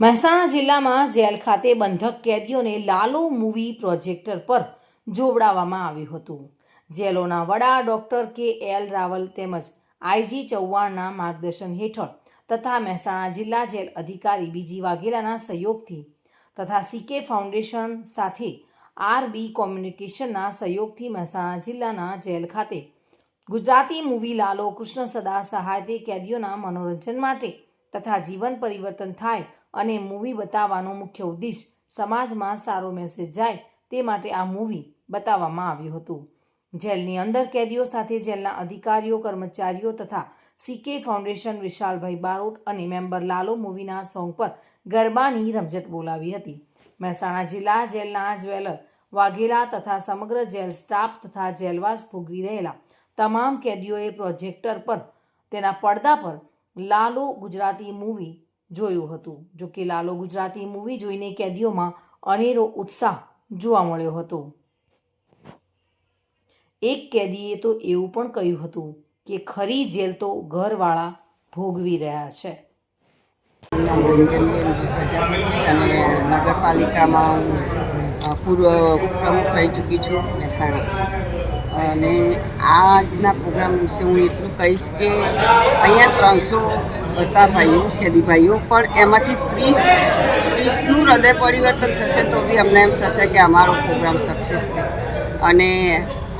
મહેસાણા જિલ્લામાં જેલ ખાતે બંધક કેદીઓને લાલો મૂવી પ્રોજેક્ટર પર જોવડાવવામાં આવ્યું હતું. જેલોના વડા ડોક્ટર કે એલ રાવલ તેમજ આઈજી ચૌહાણના માર્ગદર્શન હેઠળ તથા મહેસાણા જિલ્લા જેલ અધિકારી બીજી વાઘેલાના સહયોગથી તથા સીકે ફાઉન્ડેશન સાથે આરબી કોમ્યુનિકેશનના સહયોગથી મહેસાણા જિલ્લાના જેલ ખાતે ગુજરાતી મૂવી લાલો કૃષ્ણ સદા સહાયથી કેદીઓના મનોરંજન માટે તથા જીવન પરિવર્તન થાય અને મૂવી બતાવવાનો મુખ્ય ઉદ્દેશ સમાજમાં સારો મેસેજ જાય તે માટે આ મૂવી બતાવવામાં આવ્યું હતું. જેલની અંદર કેદીઓ સાથે જેલના અધિકારીઓ, કર્મચારીઓ તથા સીકે ફાઉન્ડેશન વિશાલભાઈ બારોટ અને મેમ્બર લાલો મૂવીના સોંગ પર ગરબાની રમઝટ બોલાવી હતી. મહેસાણા જિલ્લા જેલના જ્વેલર વાઘેલા તથા સમગ્ર જેલ સ્ટાફ તથા જેલવાસ ભોગવી રહેલા તમામ કેદીઓએ પ્રોજેક્ટર પર તેના પડદા પર લાલો ગુજરાતી મૂવી જોયું હતું. જો કે લાલો ગુજરાતી મૂવી જોઈને કેદીઓમાં અનેરો ઉત્સાહ જોવા મળ્યો હતો. એક કેદીએ તો એવું પણ કહ્યું હતું કે ખરી જેલ તો ઘરવાળા ભોગવી રહ્યા છે. અને નગરપાલિકામાં પૂર્વ પ્રમુખ રહી ચૂકી છું મહેસાણા અને આજના પ્રોગ્રામ વિશે હું એટલું કહીશ કે અહીંયા ત્રણસો બધા ભાઈઓ ખેદી પણ એમાંથી ત્રીસ, ત્રીસનું હૃદય પરિવર્તન થશે તો બી અમને એમ થશે કે અમારો પ્રોગ્રામ સક્સેસ થયો અને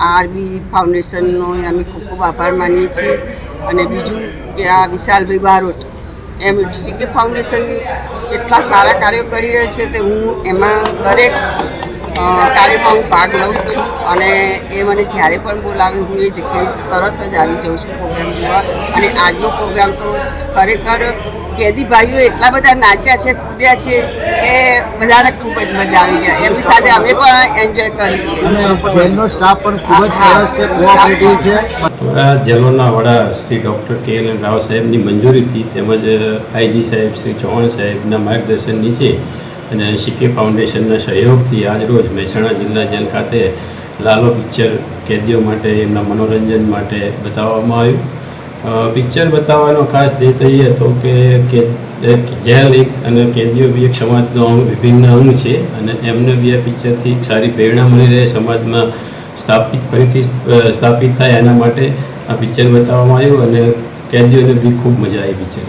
આરબી ફાઉન્ડેશનનો અમે ખૂબ ખૂબ આભાર માનીએ છીએ. અને બીજું કે આ વિશાલભાઈ બારોટ, એમ સીકે ફાઉન્ડેશન એટલા સારા કાર્યો કરી રહ્યું છે તે હું એમાં દરેક કાર્યમાં હું ભાગ લઉં છું અને એ મને જ્યારે પણ બોલાવે હું એ જગ્યાએ તરત જ આવી જાઉં છું પ્રોગ્રામ જોવા. અને આજનો પ્રોગ્રામ તો ખરેખર કેદી ભાઈઓ એટલા બધા નાચ્યા છે કૂદ્યા છે કે બધાને ખૂબ જ મજા આવી ગયા. એમની સાથે અમે પણ એન્જોય કરી છે. અને જેલનો સ્ટાફ પણ ખૂબ જ સરસ છે કોઓપરેટિવ છે. આ જેલોના વડા Shri doctor K L Rao સાહેબની મંજૂરીથી તેમજ આઈજી સાહેબ શ્રી ચૌહાણ સાહેબના માર્ગદર્શન નીચે અને સીકે ફાઉન્ડેશનના સહયોગથી આજરોજ મહેસાણા જિલ્લા જેલ ખાતે લાલો પિક્ચર કેદીઓ માટે એમના મનોરંજન માટે બતાવવામાં આવ્યું. પિક્ચર બતાવવાનો ખાસ ધ્યેય તો એ હતો કે જેલ એક અને કેદીઓ બી એક સમાજનો વિભિન્ન અંગ છે અને એમને બી આ પિક્ચરથી સારી પ્રેરણા મળી રહે, સમાજમાં સ્થાપિત, ફરીથી સ્થાપિત થાય એના માટે આ પિક્ચર બતાવવામાં આવ્યું અને કેદીઓને બી ખૂબ મજા આવી પિક્ચર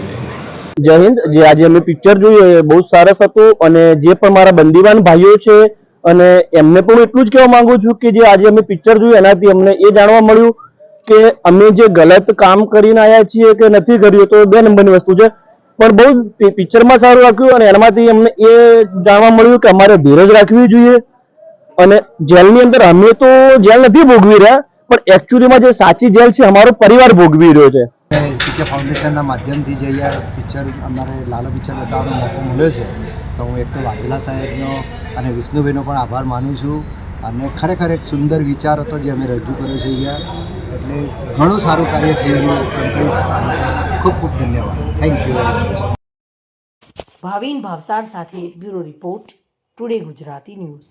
જય હિન્દ. જે આજે અમે પિક્ચર જોયું એ બહુ સરસ હતું અને જે પણ મારા બંદીવાન ભાઈઓ છે અને એમને પણ એટલું જ કહેવા માંગુ છું કે જે આજે અમે પિક્ચર જોયું એનાથી અમને એ જાણવા મળ્યું કે અમે જે ગલત કામ કરીને આવ્યા છીએ કે નથી કર્યું, તો બે નંબરની વસ્તુ છે. પણ બહુ પિક્ચરમાં સારું રાખ્યું અને એનામાંથી અમને એ જાણવા મળ્યું કે અમારે ધીરજ રાખવી જોઈએ. અને જેલની અંદર અમે તો જેલ નથી ભોગવી રહ્યા, પણ એકચ્યુઅલીમાં જે સાચી જેલ છે, અમારો પરિવાર ભોગવી રહ્યો છે. સીકે ફાઉન્ડેશનના માધ્યમથી જે અહીંયા પિક્ચર અમારે લાલો પિક્ચર બતાવવાનો મોકો મળ્યો છે, તો હું એક તો વાઘેલા સાહેબનો અને વિષ્ણુભાઈનો પણ આભાર માનું છું. અને ખરેખર એક સુંદર વિચાર હતો જે અમે રજૂ કર્યો છે અહીંયા. એટલે ઘણું સારું કાર્ય થઈ ગયું. એમ કહીશ ખૂબ ખૂબ ધન્યવાદ. Thank you very much Bhavin Bhavsar સાથે bureau report, today Gujarati news.